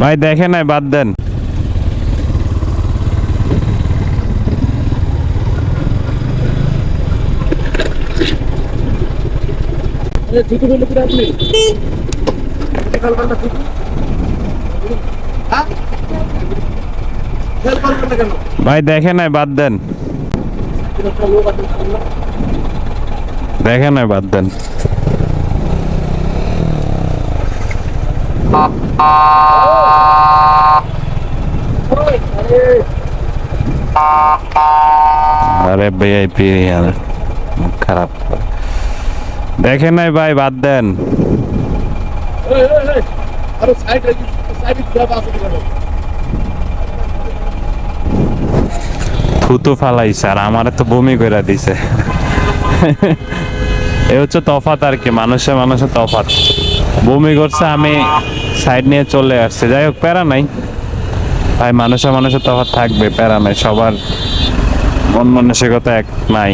ভাই দেখে নাই বাদ দেন। ভাই দেখে নাই বাদ দেন। দেখে নাই বাদ দেন। আরে ভিআইপি খারাপ। দেখে নাই ভাই, বাদ দেন। থুতু ফালাইছে আর আমারে তো বমি করে দিছে। এ হচ্ছে তফাত আর কি, মানুষে মানুষে তফাত বমি করছে, আমি সাইড নিয়ে চলে আসছে। যাই হোক, প্যারা নাই। ভাই, মানুষে মানুষে তফাত থাকবে, প্যারা নাই। সবার মন মানসিকতা এক নাই।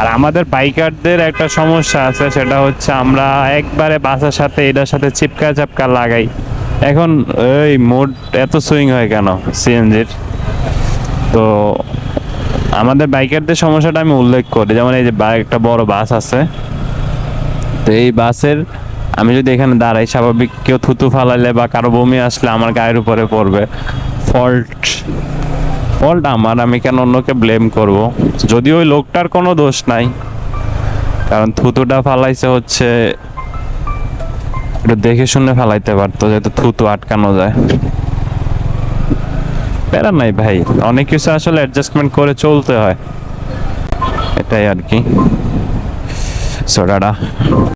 আর আমাদের বাইকারদের একটা সমস্যা আছে, সেটা হচ্ছে আমরা একবারে বাসের সাথে এটার সাথে চিপকা চাপকা লাগাই। এখন এই মোড এত সুইং হয় কেন সিএনজির তো আমাদের বাইকারদের সমস্যাটা আমি উল্লেখ করি। যেমন এই যে একটা বড় বাস আছে তো এই বাসের, আমি যদি এখানে দাঁড়াই, স্বাভাবিক কেউ থুতু ফালাইলে বা কারও বমি আসলে আমার গায়ের উপরে পড়বে। ফল্ট ফল্ট আমার, আমি কেন অন্যকে ব্লেম করব? যদি ওই লোকটার কোনো দোষ নাই, কারণ থুতুটা ফালাইছে হচ্ছে, একটু দেখে শুনে ফালাইতে পারতো, যেহেতু থুতু আটকানো যায়। প্যারা নাই ভাই, অনেক কিছু আসলে অ্যাডজাস্টমেন্ট করে চলতে হয়। এটাই আর কি। সোডাটা